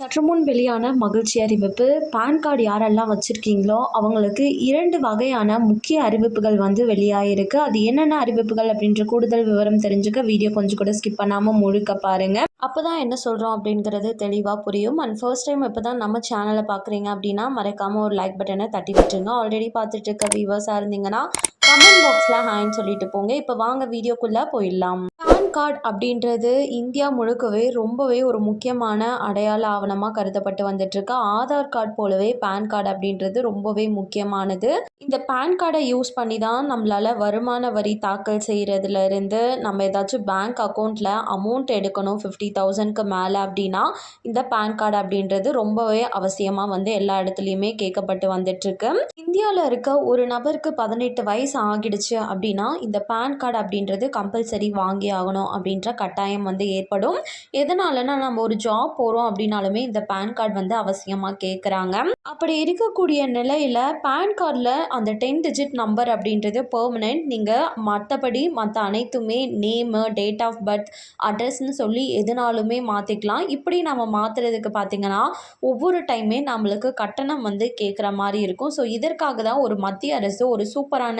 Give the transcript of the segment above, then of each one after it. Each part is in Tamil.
சற்று முன் வெளியான மகிழ்ச்சி அறிவிப்பு பேன் கார்டு யாரெல்லாம் வச்சுருக்கீங்களோ அவங்களுக்கு இரண்டு வகையான முக்கிய அறிவிப்புகள் வந்து வெளியாகிருக்கு அது என்னென்ன அறிவிப்புகள் அப்படின்ற கூடுதல் விவரம் தெரிஞ்சுக்க வீடியோ கொஞ்சம் கூட ஸ்கிப் பண்ணாமல் முழுக்க பாருங்கள் அப்போ தான் என்ன சொல்கிறோம் அப்படிங்கிறது தெளிவாக புரியும். அண்ட் ஃபர்ஸ்ட் டைம் இப்போ தான் நம்ம சேனலை பார்க்குறீங்க அப்படின்னா மறக்காமல் ஒரு லைக் பட்டனை தட்டி விட்டுருங்க. ஆல்ரெடி பார்த்துட்டு இருக்க வியூவர்ஸாக இருந்தீங்கன்னா கமெண்ட் பாக்ஸில் ஹாய்ன்னு சொல்லிட்டு போங்க. இப்போ வாங்க வீடியோக்குள்ளே போயிடலாம். பேன் கார்டு அப்படின்றது இந்தியா முழுக்கவே ரொம்பவே ஒரு முக்கியமான அடையாள ஆவணமாக கருதப்பட்டு வந்துட்டுருக்கு. ஆதார் கார்டு போலவே பேன் கார்டு அப்படின்றது ரொம்பவே முக்கியமானது. இந்த பேன் கார்டை யூஸ் பண்ணி தான் நம்மளால் வருமான வரி தாக்கல் செய்கிறதுலேருந்து நம்ம ஏதாச்சும் பேங்க் அக்கௌண்ட்டில் அமௌண்ட் எடுக்கணும் ஃபிஃப்டி தௌசண்ட்க்கு மேலே அப்படின்னா இந்த பேன் கார்டு அப்படின்றது ரொம்பவே அவசியமாக வந்து எல்லா இடத்துலையுமே கேட்கப்பட்டு வந்துட்டுருக்கு. இந்தியாவில் இருக்க ஒரு நபருக்கு பதினெட்டு வயசு ஆகிடுச்சு அப்படின்னா இந்த பேன் கார்டு அப்படின்றது கம்பல்சரி வாங்கி ஆகணும். அப்படின்ற கட்டாயம் வந்து ஏற்படும். எதனாலனா நம்ம ஒரு ஜாப் போகிறோம் அப்படின்னாலுமே இந்த பேன் கார்டு வந்து அவசியமாக கேட்குறாங்க அப்படி இருக்கக்கூடிய நிலையில் பேன் கார்டில் அந்த டென் டிஜிட் நம்பர் அப்படின்றது பெர்மனெண்ட் நீங்கள் மற்றபடி மற்ற அனைத்துமே நேமு டேட் ஆஃப் பர்த் அட்ரஸ்னு சொல்லி எதுனாலுமே மாற்றிக்கலாம் இப்படி நம்ம மாற்றுறதுக்கு பார்த்திங்கன்னா ஒவ்வொரு டைமே நம்மளுக்கு கட்டணம் வந்து கேட்குற மாதிரி இருக்கும். ஸோ இதற்காக தான் ஒரு மத்திய அரசு ஒரு சூப்பரான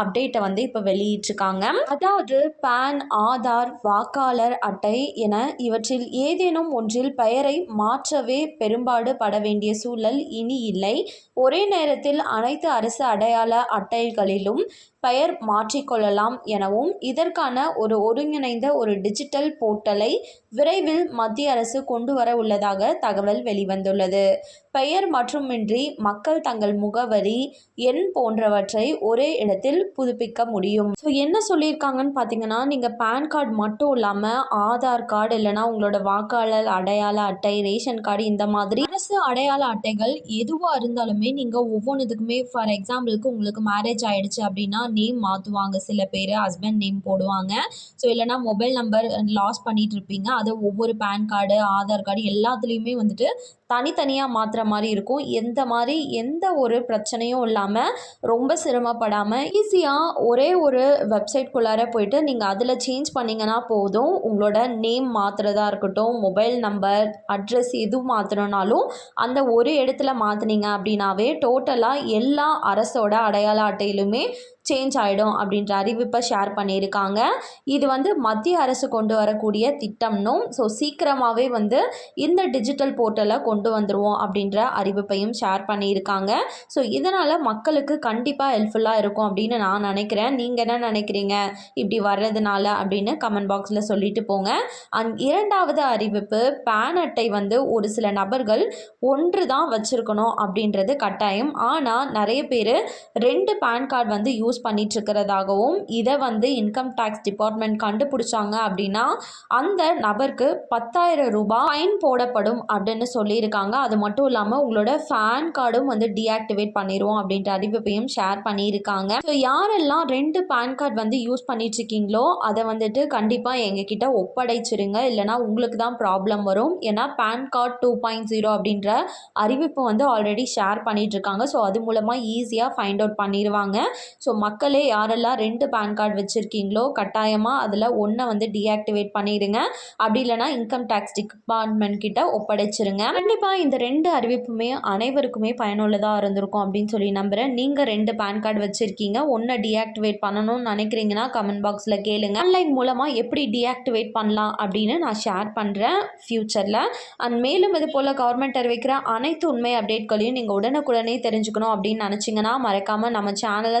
அப்டேட்டை வந்து இப்போ வெளியிட்டிருக்காங்க. அதாவது பேன் ஆதார் வாக்காளர் அட்டை என இவற்றில் ஏதேனும் ஒன்றில் பெயரை மாற்றவே பெரும்பாடு பட வேண்டிய சூழல் இனி இல்லை. ஒரே நேரத்தில் அனைத்து அரசு அடையாள அட்டைகளிலும் பெயர் மாற்றிக்கொள்ளலாம் எனவும் இதற்கான ஒரு ஒருங்கிணைந்த ஒரு டிஜிட்டல் போர்ட்டலை விரைவில் மத்திய அரசு கொண்டு வர உள்ளதாக தகவல் வெளிவந்துள்ளது. பெயர் மட்டுமின்றி மக்கள் தங்கள் முகவரி எண் போன்றவற்றை ஒரே இடத்தில் புதுப்பிக்க முடியும். ஸோ என்ன சொல்லியிருக்காங்கன்னு பார்த்தீங்கன்னா நீங்கள் பேன் கார்டு மட்டும் இல்லாமல் ஆதார் கார்டு இல்லைனா உங்களோட வாக்காளர் அடையாள அட்டை ரேஷன் கார்டு இந்த மாதிரி அரசு அடையாள அட்டைகள் எதுவாக இருந்தாலுமே நீங்கள் ஒவ்வொன்றுத்துக்குமே ஃபார் எக்ஸாம்பிளுக்கு உங்களுக்கு மேரேஜ் ஆகிடுச்சு அப்படின்னா நேம் மாற்றுவாங்க சில பேர் ஹஸ்பண்ட் நேம் போடுவாங்க. ஸோ இல்லைனா மொபைல் நம்பர் லாஸ் பண்ணிகிட்டு இருப்பீங்க. அதை ஒவ்வொரு பேன் கார்டு ஆதார் கார்டு எல்லாத்துலேயுமே வந்துட்டு தனித்தனியாக மாற்றுற மாதிரி இருக்கும். எந்த மாதிரி எந்த ஒரு பிரச்சனையும் இல்லாமல் ரொம்ப சிரமப்படாமல் ஈஸியாக ஒரே ஒரு வெப்சைட்குள்ளார போயிட்டு நீங்கள் அதில் சேஞ்ச் பண்ணிங்கன்னா போதும். உங்களோட நேம் மாற்றுறதா இருக்கட்டும் மொபைல் நம்பர் அட்ரஸ் எது மாற்றணுன்னாலும் அந்த ஒரு இடத்துல மாற்றினீங்க அப்படின்னாவே டோட்டலாக எல்லா அரசோட அடையாள அட்டையிலுமே சேஞ்ச் ஆகிடும் அப்படின்ற அறிவிப்பை ஷேர் பண்ணியிருக்காங்க. இது வந்து மத்திய அரசு கொண்டு வரக்கூடிய திட்டம்னும் ஸோ சீக்கிரமாகவே வந்து இந்த டிஜிட்டல் போர்ட்டலை கொண்டு வந்துடுவோம் அப்படின்ற அறிவிப்பையும் ஷேர் பண்ணியிருக்காங்க. ஸோ இதனால் மக்களுக்கு கண்டிப்பாக ஹெல்ப்ஃபுல்லாக இருக்கும் அப்படின்னு நான் நினைக்கிறேன். நீங்கள் என்ன நினைக்கிறீங்க? இப்படி வர்றதுனால அப்படின்னு கமெண்ட் பாக்ஸில் சொல்லிட்டு போங்க. அண்ட் இரண்டாவது அறிவிப்பு பேன் அட்டை வந்து ஒரு சில நபர்கள் ஒன்று தான் வச்சுருக்கணும் அப்படின்றது கட்டாயம். ஆனால் நிறைய பேர் ரெண்டு பேன் கார்டு வந்து யூஸ் பண்ணிகிட்ருக்கிறதாகவும் இதை வந்து இன்கம் டேக்ஸ் டிபார்ட்மெண்ட் கண்டுபிடிச்சாங்க அப்படின்னா அந்த நபருக்கு பத்தாயிரம் ரூபாய் ஃபைன் போடப்படும் அப்படின்னு சொல்லியிருக்காங்க. அது மட்டும் இல்லாமல் உங்களோட ஃபேன் கார்டும் வந்து டீஆக்டிவேட் பண்ணிடுவோம் அப்படின்ற அறிவிப்பையும் ஷேர் பண்ணியிருக்காங்க. ஸோ யாரெல்லாம் ரெண்டு பேன் கார்டு வந்து யூஸ் பண்ணிகிட்ருக்கீங்களோ அதை வந்துட்டு கண்டிப்பாக எங்ககிட்ட ஒப்படைச்சிருங்க. இல்லைனா உங்களுக்கு தான் ப்ராப்ளம் வரும். ஏன்னா PAN card two point zero அப்படின்ற அறிவிப்பு வந்து ஆல்ரெடி ஷேர் பண்ணிகிட்ருக்காங்க ஸோ அது மூலமாக ஈஸியாக ஃபைண்ட் அவுட் பண்ணிடுவாங்க ஸோ மக்களே யாரெல்லாம் ரெண்டு பேன் கார்டு வச்சுருக்கீங்களோ கட்டாயமாக அதில் ஒன்றை வந்து டீஆக்டிவேட் பண்ணிடுங்க அப்படி இல்லைனா இன்கம் டேக்ஸ் டிபார்ட்மெண்ட் கிட்ட ஒப்படைச்சிருங்க. கண்டிப்பாக இந்த ரெண்டு அறிவிப்புமே அனைவருக்குமே பயனுள்ளதாக இருந்திருக்கும் அப்படின்னு சொல்லி நம்புகிறேன் நீங்கள் ரெண்டு பேன் கார்டு வச்சுருக்கீங்க ஒன்றை டீஆக்டிவேட் பண்ணணும்னு நினைக்கிறீங்கன்னா கமெண்ட் பாக்ஸில் கேளுங்க. ஆன்லைன் மூலமாக எப்படி டீஆக்டிவேட் பண்ணலாம் அப்படின்னு நான் ஷேர் பண்ணுறேன் ஃப்யூச்சரில். அண்ட் மேலும் இது போல் கவர்மெண்ட் அறிவிக்கிற அனைத்து உண்மை அப்டேட்களையும் நீங்கள் உடனுக்குடனே தெரிஞ்சுக்கணும் அப்படின்னு நினச்சிங்கன்னா மறக்காமல் நம்ம சேனலை